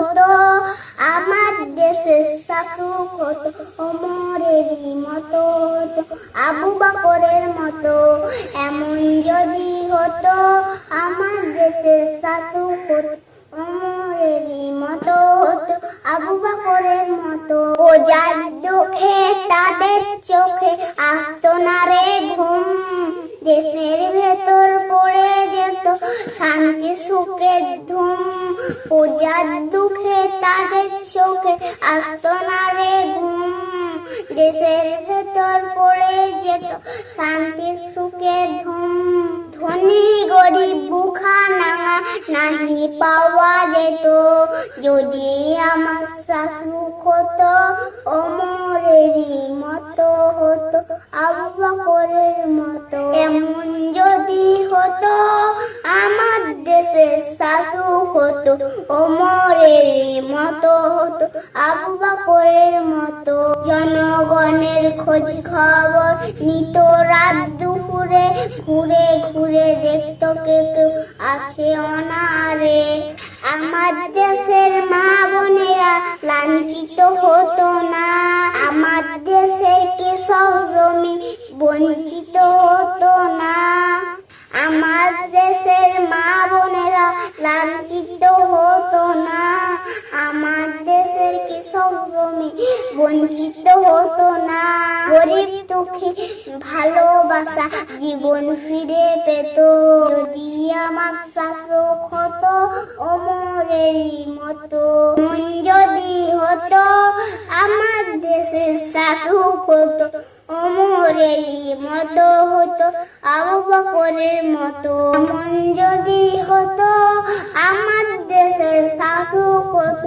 হতো আমার দেশের শাসক হতো অমরেরই মতো আবু বকরের মতো। এমন যদি হতো, আমার দেশে শাসক হতো অমরেরই মতো হতো, আবু বকরের মতো। ও যার দুঃখে, তাদের চোখে আসতো না রে ঘুম। দেশের ভেতর পড়ে যেত, শান্তি সুখের ধুম। পূজার দুঃখে তাদের চোখে আসতো না রে ঘুম। দেশের ভেতর পড়ে যেত শান্তি সুখে ধুম। ধনী গরিব বুখা নাঙা নাহি পাওয়া যেত। যদি আমার শাশু হতো অমরেরই মতো হতো, আবু বকরের মতো। এমন যদি হতো, আমার দেশের শাশুক হতো অমরেরই মতো হতো আবু বকরের মতো। জনগণের খোঁজ খবর নিত, রাত দুপুরে ঘুরে ঘুরে দেখতো কে কেউ আছে অনারে। আমার দেশের মা বোনেরা লাঞ্ছিত হতো না, আমার দেশের কৃষক জমি বঞ্চিত হতো না। লাঞ্ছিত হতো না। আমার দেশের কৃষক জমি বঞ্চিত হতো না। গরিব দুঃখী ভালোবাসা জীবন ফিরে পেত। যদি আমার শাসক হতো অমরেরই মতো, মন যদি হতো, আমার দেশের শাসক হতো। অমরেরই মতো হতো আবু বকরের মতো। মন যদি হতো আমার দেশের শাসক হতো